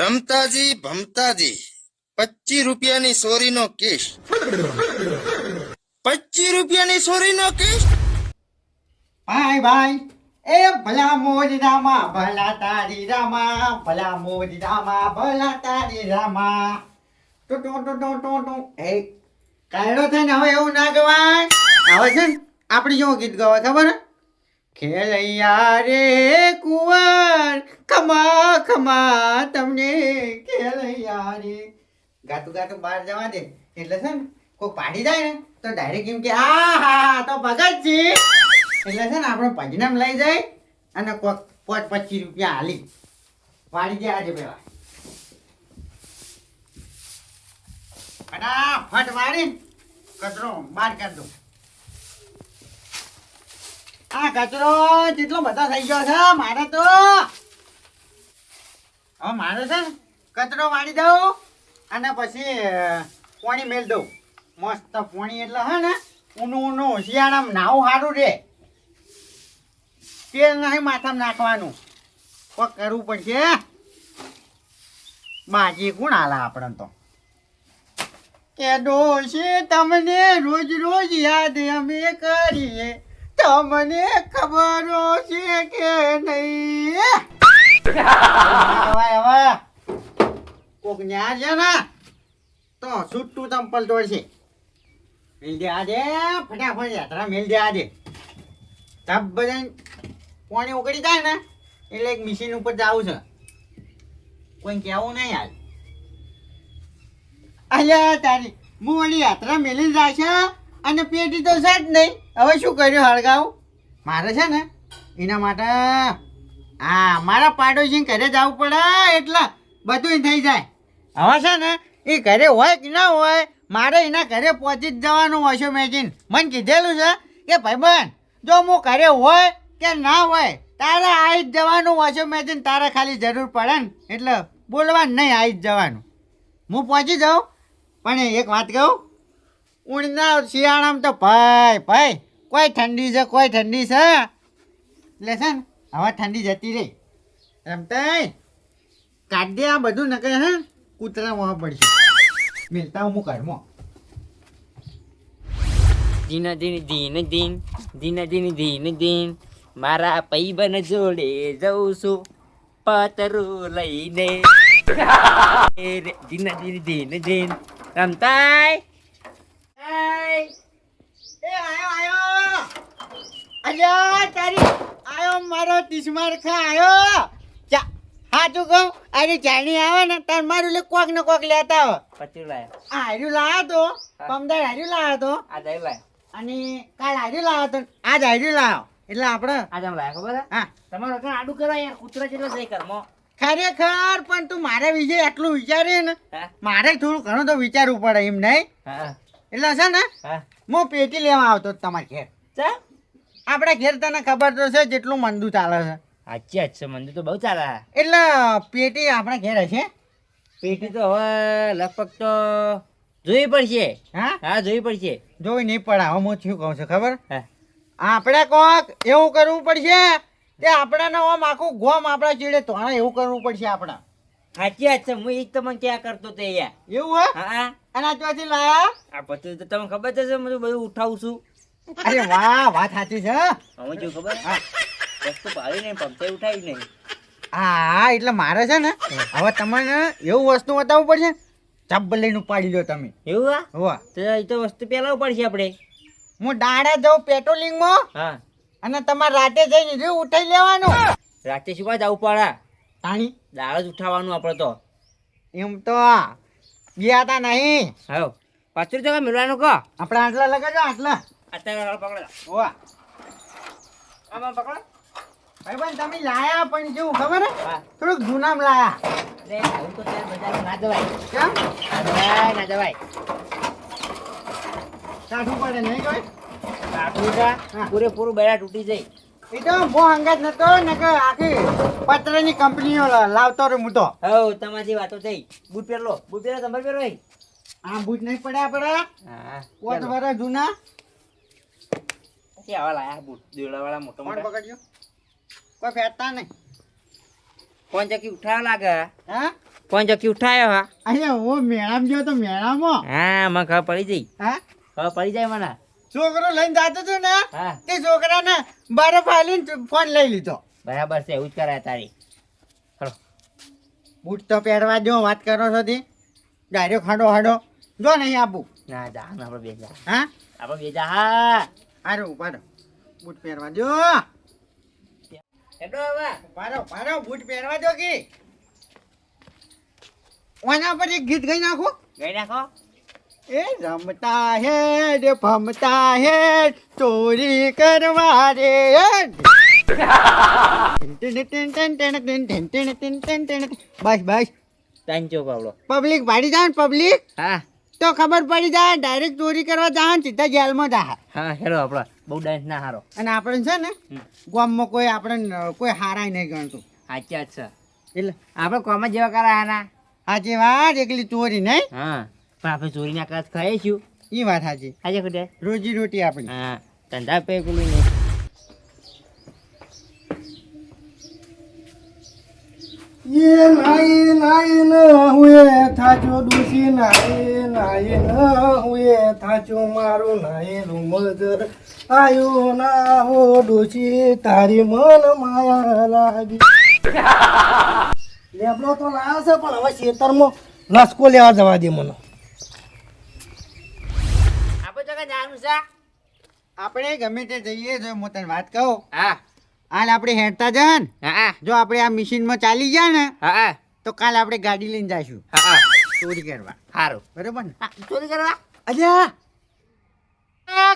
રમતાજી, ભમતાજી પચીસ રૂપિયાની સોરીનો કેસ પચીસ રૂપિયાની સોરીનો કેસ ભાઈ ભાઈ, એ ભલા મોજ રામા ભલા તારી રામા, ભલા મોજ રામા ભલા તારી રામા. ટુ, ટો ટો ટો ટો ટો, એ કાયડો થઈને હવે એવું ના ગવાય. હવે છે ને, આપણી જેવું ગીત ગવાય, ખબર? હે? ખેલૈયા રે કુંવર, ખમા ખમા તમને ખેલૈયા રે ગાતું ગાતું બહાર જવા દે. એટલે છે ને કોઈ પાડી જાય ને, તો ડાયરેક્ટ એમ કે આ હા તો ભગતજી એટલે છે ને, આપણે પજનામ લઈ જાય અને કોક પાંચ પચીસ રૂપિયા હાલી. પાડી દે આજે પેલા ફટાફટ વાળી કચરો બહાર કાઢ દો. આ કચરો જેટલો બધો થઈ ગયો છે, મારે તો. હવે મારે છે કચરો વાળી દઉં અને પછી પોણી મેળ દઉં. મસ્ત પોણી એટલે હે ને, ઊનું ઊનું શિયાળામાં નાવું સારું રે તેલ નહીં માથામાં નાખવાનું. પણ કરવું પડશે બાજી કોણ હાલા આપણે તો? કે ડોશી, તમને રોજ રોજ યાદ અમે કરીએ. તમને ખબરો છે કે નહીં? હવે હવે. કોક ન્યા છે ને? તો છૂટું ચંપલ તોડશે મેલ દે આજે ફટાફટ યાત્રા મેલ દે આજે. તબ બધા પાણી ઉકળી જાય ને એટલે એક મશીન ઉપર જવું છે. કોઈ કહેવું નહીં હાલ. અલ્યા તારી હું વળી યાત્રા મેલી જાય છે અને પેટી તો છે જ નહીં. હવે શું કર્યું હળગાવ? મારે છે ને, એના માટે હા મારા પાડોશીને ઘરે જવું પડે, એટલે બધું થઈ જાય. હવે છે ને, એ ઘરે હોય કે ના હોય, મારે એના ઘરે પહોંચી જ જવાનું છે મેચિન મને કીધેલું છે કે, ભાઈબંધ, જો હું ઘરે હોય કે ના હોય, તારે આવી જ જવાનું વોશિંગ મેચિન તારે ખાલી જરૂર પડે ને. એટલે બોલવાનું નહીં આવી જ જવાનું. હું પહોંચી જાઉં, પણ એક વાત કહું ઉણના શિયાળામાં તો ભાઈ ભાઈ કોઈ ઠંડી છે, કોઈ ઠંડી છે? એટલે છે ને, હવે ઠંડી જતી રહી. રમતાય કાઢ દે આ બધું, નકર હે કૂતરા મોં પડશે. મિલતા હું ઘરમાં દિન દિન દિન દિન દિન દિન દિન દિન, મારા પૈબન જોડે જઉં છું, પતરું લઈને. દિન દિન દિન દિન. રમતાય એય! એ આયો આયો અલ્યા તારી આયો મારો તિસ્માર ખા આયો. હા હાચું કહું અરે જાણી આવે ને તાર મારું લે કોક ને કોક લેતા આવે. પતરું લાયા આ હાર્યું લાયો તો પમદાર હાર્યું લાયો તો. આ જાય લાયા અને કાલ હાર્યું લાવો તો આજ હાર્યું લાયો. એટલે આપણે આજે લાયા ખબર હા. તમારો ઘર આડું કરો યાર કૂતરા જેટલો જઈ કરમો ખરેખર પણ તું મારા વિશે એટલું વિચારે ને મારે થોડું ઘણું તો વિચારવું પડે એમ નહીં. એટલે છે ને હા. હું પેટી લેવા આવતો તમારે ઘેર. ચા આપણે ઘેર તને ખબર તો છે જેટલું મંદુ ચાલે છે. સાચી વાત છે મંદિર તો બહુ ચાલે. છે. એટલે પેટી આપણા ઘેર હશે? પેટી તો હવે લગભગ તો જોઈ પડશે. હા? હા જોઈ પડશે. જોઈ નહીં પડે હવે હું શું કહું છું ખબર? આપણે કોક એવું કરવું પડશે તે આપણાને આમ આખું ગોમ આપણા ચીડે તો એવું કરવું પડશે આપણે. સાચી વાત છે હું એ જ તમને ક્યાં કરતો તે યાર એવું હા? હા અને આ ચોથી લાયા? આ પછી તો તમને ખબર છે બધું ઉઠાવું છું. અરે વાહ વાત સાચી છે હવે જો ખબર? વસ્તુ નહીં પંપે ઉઠાવી નહીં. હા એટલે મારે છે ને હવે તમને એવું વસ્તુ બતાવવું પડશે. ચપ્પલ લઈને ઉપાડી લો તમે. એવું હા તો એ તો વસ્તુ પેલા પડશે આપણે. હું દાડા જાઉં પેટ્રોલિંગમાં હા. અને તમારે રાતે જઈને રીવ ઉઠાઈ લેવાનું. રાતે શું જવું પડે? તાણી. દાળ જ ઉઠાવવાનું આપણે તો. એમ તો ગયા તા નહીં. હા પાછું તો મેળવાનું કહો આપણે આટલા લગાડો આટલા. અત્યારે પકડો. ઓવા આમાં પકડો. ભાઈ ભાઈ તમે લાયા પણ કેવું ખબર થોડુંક જૂનામ લાયા. લે આવું તો ત્યાં બજારમાં ના જવાય. કેમ? ના જવાય ના જવાય. કાઢવું પડે નહીં કોઈ? આટલું કા પૂરેપૂરું બેડા તૂટી જાય. એ તો બહુ અંગાત નતો ને કે આખી પત્રની કંપનીઓ લાવતો રે હું તો. હવ તમારી વાતો થઈ. બૂટ પહેરલો. બૂટ પહેરો તમારે પહેરો ભાઈ આ બૂટ નહીં પડ્યા પડે હા વર્ષ જૂના. કે આવા લાયા બૂટ દેવડાવાળા મોટા મોટા પકડ્યું કોઈ ફેરતા નહીં કોણ ચકી ઉઠાવા લાગે હા કોણ ચોકી ઉઠાયો હા અહીંયા હું મેળામાં જો તો મેળામાં હા મને ખબર પડી જઈ હા ખબર પડી જાય મને છોકરો લઈને જાતો તો ને તે છોકરાને બરફ આલીને ફોન લઈ લીધો બરાબર છે એવું જ કરાય તારી બૂટ તો પહેરવા જો વાત કરો છો તે ડાયરેક્ટ હાડો હાડો જો નહીં આપું ના જા આપણે બે જા હા આપણે બે જા હા હારો ઉપાડો બૂટ પહેરવા દો. હેડો હવે. ઉપાડો ઉપાડો બૂટ પહેરવા દો કે. ઓના પર એક ગીત ગઈ નાખો. ગઈ નાખો. એ રમતા હે રે ભમતા હે ચોરી કરવા રે બસ બસ. પબ્લિક ભાડી જાય પબ્લિક હા. તો ખબર પડી જાય ડાયરેક્ટ ચોરી કરવા જાય ને સીધા જેલમાં જાય હા હેડો આપણો બહુ ડાન્સ ના હારો અને આપણે છે ને ગામમાં કોઈ આપણે કોઈ હારાય નહીં ગણતું સાચી વાત છે એટલે આપણે કોમ જ જેવા કરાયા સાચી વાત એકલી ચોરી નહીં હા પણ આપણે ચોરીના કદાચ ખાઈએ છું એ વાત સાચી આજે ખુદે રોજી રોટી આપણી હા ધંધા પે પેલું નહીં ये नाई नाई હુએ નાય નાય ન હુએ થાચો મારું નાયેલું મજર આયો ના હો તારી મન માયા લાગી. લેબડો તો લાવ્યો પણ હવે ખેતરમાં લસકો લેવા જવા દે મને. આપણે જગા છે? આપણે ગમે તે જઈએ જો હું તને વાત કહું. હા. હાલ આપણે હેડતા જન હા. જો આપણે આ મશીનમાં ચાલી ગયા ને? હા. તો કાલ આપણે ગાડી લઈને જઈશું. હા ચોરી કરવા. સારું બરોબર ને? ચોરી કરવા? અલ્યા!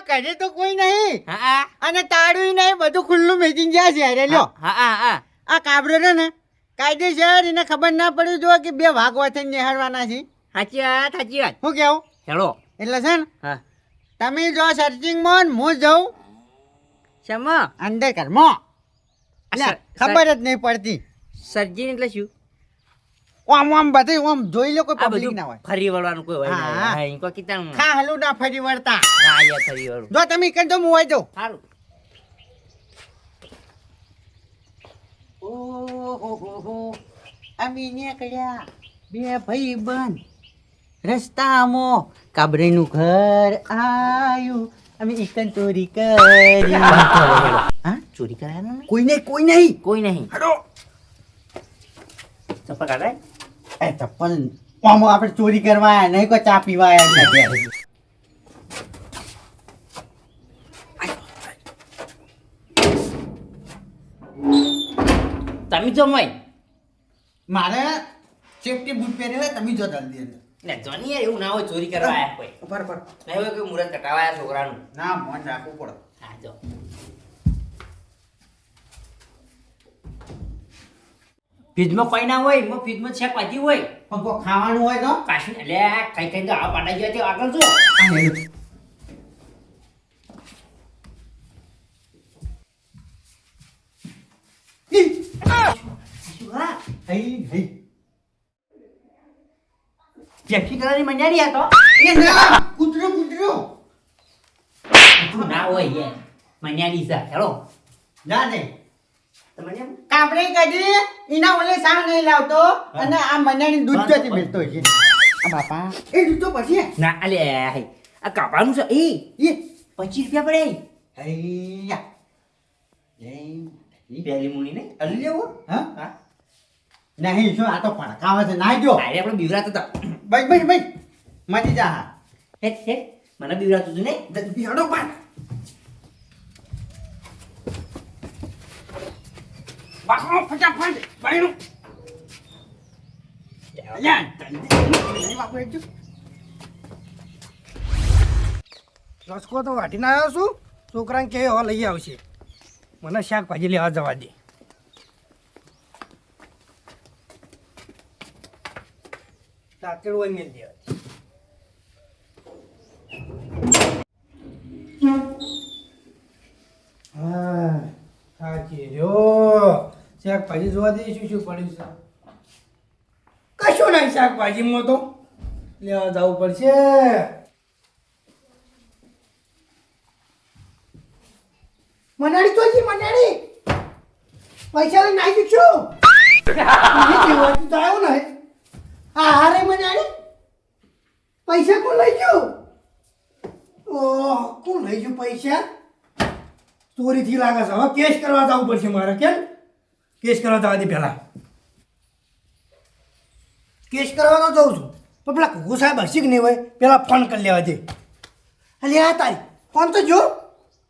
ઘરે તો કોઈ નહીં. હા અને તાળું નહીં બધું ખુલ્લું મેચીને ગયા છે અરે લ્યો. હા હા આ કાબરો ને કાયદેસર એને ખબર ના પડ્યું જો કે બે ભાગવા થઈને નિહાળવાના છે. સાચી વાત સાચી વાત. શું કેવું? હેડો એટલે છે ને હા. તમે જો સર્ચિંગમાં હું જઉં. શેમાં? અંદર કર મો. ખબર જ નહીં પડતી. સર્જિંગ એટલે શું? આમ આમ બધે આમ જોઈ લો કોઈ પબ્લિક ના હોય. ફરી વળવાનું કોઈ હોય ના હા. ઇનકો કીધું ખા હલુ ના ફરી વળતા ના યાર ફરી વળું જો તમે કરી દો હું હોય જાઉં સારું ઓહો અમે નીકળ્યા બે ભાઈ બંધ રસ્તામાં કાબરેનું ઘર આયું. અમે ઇકન ચોરી કરી. હા ચોરી કરાયા કોઈ નહીં કોઈ નહીં. કોઈ નહીં. હડો ચપ્પલ કાઢાય? એ ચપ્પલ આમાં આપણે ચોરી કરવા આયા નહીં કોઈ ચા પીવા આયા નથી તમે જો મય. મારે સેફટી બૂટ પહેરેલા તમે જો જલ્દી અંદર ને જોની યાર એવું ના હોય ચોરી કરવા આયા કોઈ. ઉપર પર નહીં હોય કે મુરત કટાવાયા છોકરાનું. ના મન રાખવું પડે. હા જો. ફ્રીજમાં કોઈ ના હોય એમાં ફ્રીજમાં છે પાછી હોય. પણ કોઈ ખાવાનું હોય તો? કાશું એટલે કઈ કઈ તો આ પાડા ગયા તે આગળ જો. જેફી કલરની મંજારી આ તો. એ ના કૂતરો કૂતરો. ના હોય યાર. મંજારી છે હેલો. ના જેમ કાપડે કદી એના ઓલે સા નહીં લાવતો અને આ મનાની દૂધ જોતી બેસતો છે. આ બાપા. એ દૂધ તો પછી ના અલે આ કાપવાનું છે. એ એ પચીસ રૂપિયા પડે. હૈયા. એ પેલી મુની ને અલી લેવો હા. હા. નહીં શું આ તો ફણકાવે છે. ના જો. અરે આપણે બીવરાતો હતા. બસ બસ બસ મટી જા. હા હે મને બીવરાતું હતું ને? બિહાડો પણ બાપા ફટાફટ બાયણું. યા જલ્દી બાપુ એકજો લસકો તો વાટીને આવ્યો છું. છોકરાને કે હો, લઈ આવશે મને શાકભાજી લેવા જવા દે. તાકેડ હોય મેલ દેવા થાકી રહ્યો શાકભાજી જોવા દઈએ શું શું પડ્યું છે? કશું નહીં શાકભાજીમાં તો. લેવા જવું પડશે. મનાડી તો છે મનાડી પૈસા લઈને આવી છું આવ્યો ને આ હારે મનાડી પૈસા કોણ લઈ ગયું? ઓહ, કોણ લઈ ગયું પૈસા? ચોરીથી લાગે છે. હવે કેસ કરવા જવું પડશે મારે, કેમ? કેસ કરવા જવા દે પહેલા. કેસ કરવા તો જઉં છું. પણ પેલા કુકુ સાહેબ હસી કે નહીં હોય, પહેલાં ફોન કરી લેવા દે. અલે આ તારી ફોન તો જો.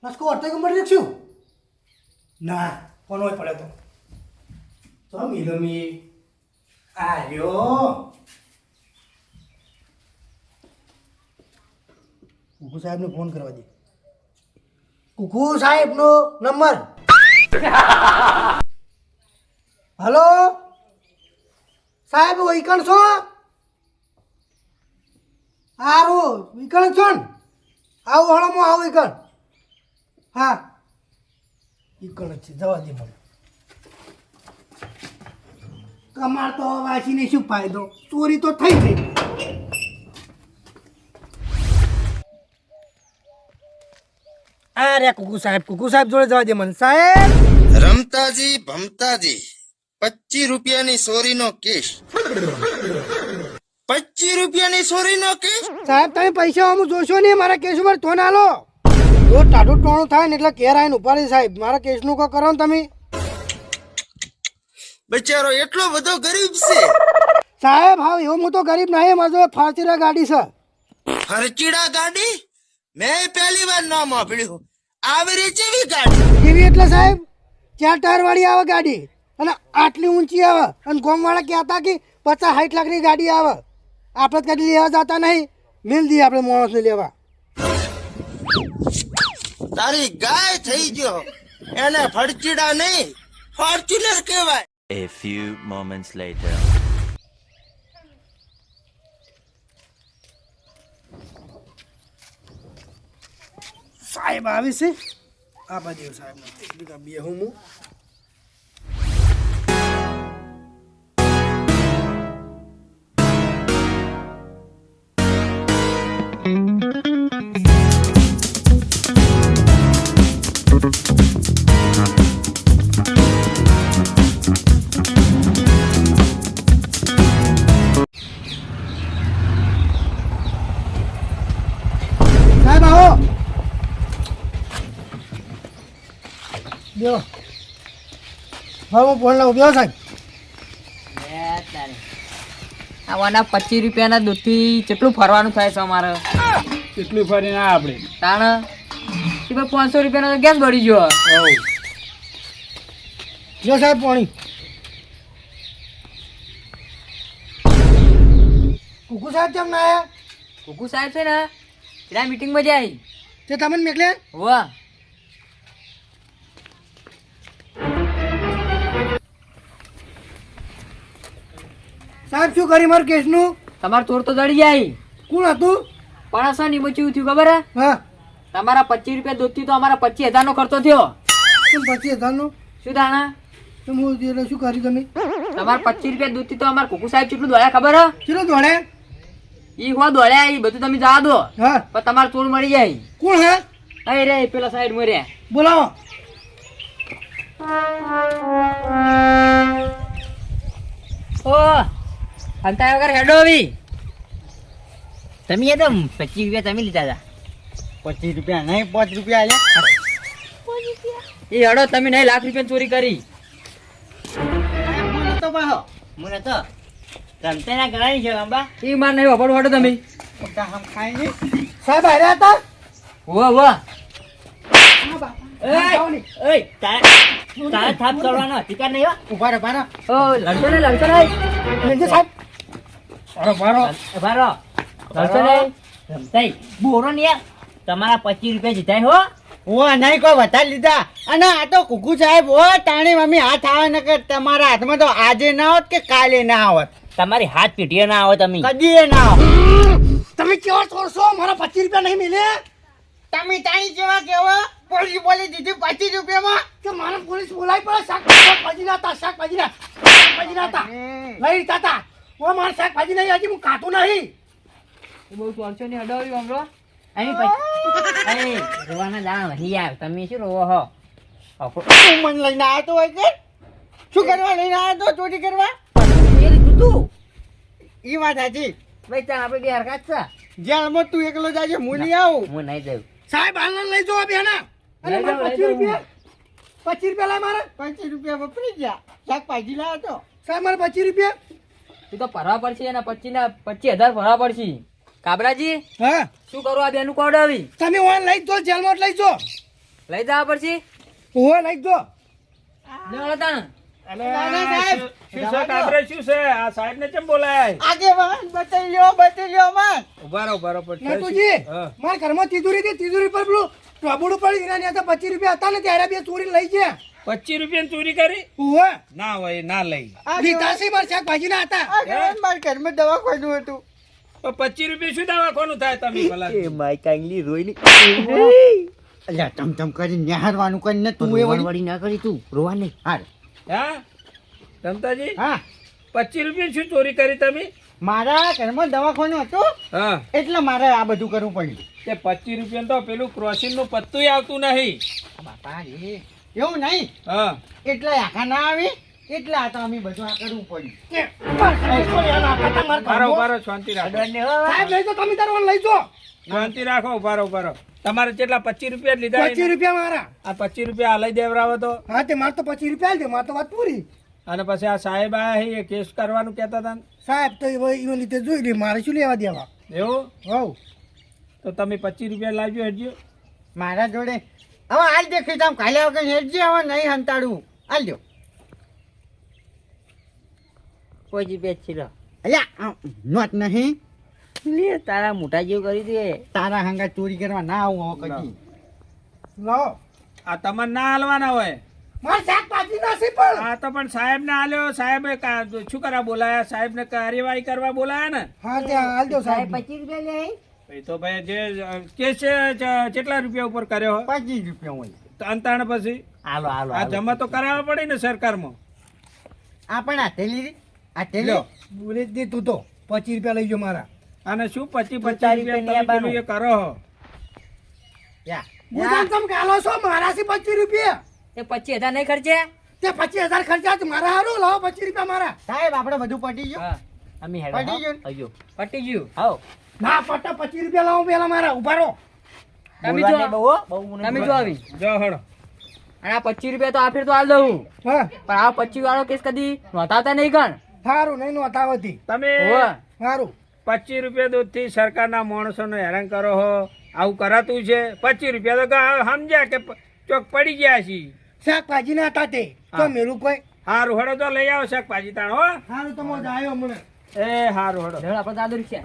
લસકો કે મળી લખ્યું ના ફોન હોય પડે તો. તો મીલો મી. આ રહ્યો કુકુ સાહેબને ફોન કરવા દે. કુકુ સાહેબનો નંબર. હલો? સાહેબ વહીકણ છો? સારું વિકણ છો ને? આવું હળમો આવું વિકણ હા. વિકણ જ છે. જવા દે મને. કમાર તો વાંચીને શું ફાયદો? ચોરી તો થઈ ગઈ. અરે, કુકુ સાહેબ કુકુ સાહેબ જોડે જવા દે મને. સાહેબ! રમતાજી, ભમતાજી. પચીસ રૂપિયાની ચોરીનો કેસ. પચીસ રૂપિયાની ચોરીનો કેસ? સાહેબ તમે પૈસા અમુક જોશો નહીં મારા કેસ ઉપર તો ના લો. જો ટાઢું ટોણું થાય ને એટલે ઘેર આવીને ઉપાડી સાહેબ મારા કેશનું કો કરો ને તમે. બચારો એટલો બધો ગરીબ છે. સાહેબ હા એવો હું તો ગરીબ નહીં મારે જોડે ફાર્ચુનર ગાડી છે. ખર્ચીડા ગાડી? મેં પહેલી વાર નામ સાંભળ્યું. આવી રીતે ગાડી. કેવી એટલે સાહેબ ચાર ટાયર વાળી આવે ગાડી. અને આટલી ઊંચી આવે. અને ગોમવાળા કહેતા કે પચાસ સાઠ લાખની ગાડી આવે. આપણે કદી લેવા જતા નહીં. મિલ દઈએ આપણે માણસને લેવા. તારી ગાય થઈ ગયો. એને ફડચીડા નહીં. ફોર્ચ્યુનર કહેવાય. A few moments later. સાહેબ આવે છે? આ બાજુ સાહેબ. બે હું. બેહો. હા હું ફોન લાવું સાહેબ. આવાના પચીસ રૂપિયાના દૂધથી કેટલું ફરવાનું થાય છે અમારે? કેટલું ફરી ના આપણે? તાણ એ ભાઈ પાંચસો રૂપિયાનો તો ગેસ બળી ગયો? જો સાહેબ પાણી. કુકુ સાહેબ કેમ ના આયા? કુકુ સાહેબ છે ને પેલા મીટિંગમાં જાય. તે તમને મેકલે? વાહ સાહેબ શું કરી મારું કેસનું? તમારે ચોર તો જડી જાય. કોણ હતું? પણ શું નહીં બચ્યું થયું ખબર હે? તમારા પચીસ રૂપિયા દૂધથી તો અમારા પચીસ હજારનો ખર્ચો થયો. પચીસ હજારનું? શું દાણા હું એટલે શું કર્યું તમે? તમારા પચીસ રૂપિયા દૂધથી તો અમારા કુકુ સાહેબ કેટલું દોડ્યા ખબર હે? ચલો દોડે? ઈ દોડ્યા ઈ બધું તમે જવા દો. હા. પણ તમારે ચોર મળી જાય. કોણ હે? અરે રે પેલા સાઈડ મર્યા બોલાવો ઓ અંતા વગર હેડો આવી તમે એકદમ તો પચીસ રૂપિયા તમે લીધા હતા પચીસ રૂપિયા નહીં પાંચ રૂપિયા આલ્યા એ હડો તમે નહીં લાખ રૂપિયા ચોરી કરી. મને તો પાહો. મને તો રમતે ના ગણાય છે અંબા. એ માર નહીં વાપરવું હેડો તમે. હમ ખાય સાહેબ આવ્યા હતા? વાહ વાહ. થાપ કરવાનો અધિકાર નહીં હો. ઊભા રહો ઊભા રહો. ઓ લડશો ને લડશો નહીં. સાહેબ. અરે ભારો નહીં રમતાઈ બોરો ને યાર તમારા પચીસ રૂપિયા જીતાય હો. હું નહીં કોઈ વધારે લીધા. અને આ તો કુકુ સાહેબ હો તાણી મમ્મી હાથ આવે ને કે તમારા હાથમાં તો આજે ના હોત કે કાલે ના આવત તમારી હાથ પીટીએ ના આવો તમે. કદી ના તમે કેવો છોડશો? મારા પચીસ રૂપિયા નહીં મિલે તમે તાણી જેવા કેવા? પોલીસ બોલી દીધી પચીસ રૂપિયામાં. કે મારા પોલીસ બોલાવી પડે શાકભાજી ના હતા શાકભાજી ના શાકભાજી ના હતા. લઈ લીધા હતા ઓ મારા શાકભાજી નહીં હજી હું કાઢું નહીં. બહુ ચોરશો ને અડાવ્યું હમરો અહીં પછી રોવાના દાણા વહી યાર તમે શું રોવો હો? તું મને લઈને આવ્યો હોય કે? શું કરવા લઈને આવ્યો તો ચોરી કરવા? એ તું. વાત સાચી. ભાઈ ચાલ આપણે બે હરકત છે. જેલમાં તું એકલો જાજે હું નહીં આવું. હું નહીં જાઉં. સાહેબ હાલને લઈ જાઓ બેના. અને મારે પચીસ રૂપિયા પચીસ રૂપિયા લાય મારે. પચીસ રૂપિયા વપરી ગયા. શાકભાજી લાવ્યો તો. સાહેબ મારે પચીસ રૂપિયા. તું તો ભરવા પડશે એના પચીસ ના પચીસ હજાર ભરવા પડશે. કાબરાજી હા? શું કરું આ બેનું કોડ આવી? તમે ઓન લઈ જો જેલમાં લઈ જો લઈ જવા પડશે ઓહો લઈ જો લેવડો તાણ નાના સાહેબ શું છે કાબરે શું છે? આ સાહેબ ને કેમ બોલાય? આગેવાન બતાવી લ્યો બતાવી લ્યો માન ઉભારો ઊભા રહો પણ નટુજી હા. મારા ઘરમાં તિજોરી હતી તિજોરી પર પેલું ટોબડું પડી પચીસ રૂપિયા હતા ને ત્યારે બે ચોરી લઈ ગયા. પચીસ રૂપિયા ચોરી કરી? ના હોય ના લઈ. લીધા છે મારા શાકભાજી ના હતા મારા ઘરમાં દવાખાનું હતું. પચીસ રૂપિયા શું દવાખાનું થાય તમે ભલા? માય કાંગલી રોઈ અલ્યા ટમ ટમ કરી નિહારવાનું કરીને તું એ વળી. વળી ના કરી તું. રોવા નહીં. હાર હા? ટમતાજી હા. પચીસ રૂપિયા શું ચોરી કરી તમે? મારા ઘરમાં દવાખાનું હતું હા. એટલે મારે આ બધું કરવું પડ્યું. તે પચીસ રૂપિયા તો પેલું ક્રોસિંગનું પત્તું આવતું નહીં. બાપા રે એવું નહીં. હા. એટલે આખા ના આવી એટલે આ તો અમે બધું આ કરવું પડ્યું? ઊભા ઊભા રહો શાંતિ રાખો. સાહેબ લઈ તમે તાર લઈ જો શાંતિ રાખો ઉભારો તમારે કેટલા પચીસ રૂપિયા લીધા પચીસ રૂપિયા મારા. આ પચીસ રૂપિયા લઈ દેવરાવો તો. હા તે મારે તો પચીસ રૂપિયા દે મારે તો વાત પૂરી. અને પછી આ સાહેબ આયા એ કેસ કરવાનું કહેતા હતા સાહેબ તો એ લીધે જોઈ લે મારે શું લેવા દેવા? એવું? હવ. તો તમે પચીસ રૂપિયા લાવજો હેડજો. મારા જોડે હવે હાલ દેખી તમે કાલે વગર હેડજો હવે નહીં હંતાડું. હાલ દો પછી પેચ લો. અલ્યા નોટ નહીં. લે તારા મોટા જેવું કરી દે. તારા હંગા ચોરી કરવા ના આવું હવે કદી. લો. આ તમારે ના હાલવાના હોય. મારે શાકભાજી નથી પણ. આ તો પણ સાહેબ ને હાલ્યો સાહેબ શું કરવા બોલાયા? સાહેબ ને કાર્યવાહી કરવા બોલાયા ને? હા તે હાલ સાહેબ પચીસ રૂપિયા લે તો ભાઈ જે કેસ કેટલા રૂપિયા ઉપર કર્યો? પચીસ રૂપિયા હોય. તો અંતાણ પછી? હાલો હાલો આ જમા તો કરાવવા પડે ને સરકારમાં. આ પણ આ થેલી આ થેલી બોલે જ દે તું તો. પચીસ રૂપિયા લઈ જો મારા. અને શું પચીસ પચીસ રૂપિયા કરો હું. તમે ગાલો છો? મારા પચીસ રૂપિયા. એ પચીસ હજાર નહીં ખર્ચે? તે પચીસ હજાર ખર્ચા મારા હારું. લાવો પચીસ રૂપિયા મારા. સાહેબ આપણે બધું પટી ગયું. અમે પટી ગયું? અયો પટી ગયું? હાવ ના પટ્ટા પચીસ રૂપિયા લાવો પેલા મારા. ઊભા રહો તમે જો દે બહુ, બહુ તમે જો આવી. જો હળો અને આ પચીસ રૂપિયા તો આ ફેર તો હાલ દઉં. હા. પણ આ પચીસ વાળો કેસ કદી નોંધાતા નહીં કણ સારું નહીં નોતાવતી તમે સારું પચીસ રૂપિયા દૂધથી સરકારના માણસોને હેરાન કરો હો. આવું કરાતું છે. પચીસ રૂપિયા તો સમજ્યા કે ચોક પડી ગયા છીએ શાકભાજી ના હતા તે. તો મેલું કોઈ. હારું હડો તો લઈ આવો શાકભાજી તાણ હો. સારું તો મોજ આવ્યો હમણાં. એ હારું હડો આપણે દાદુ રિક્ષા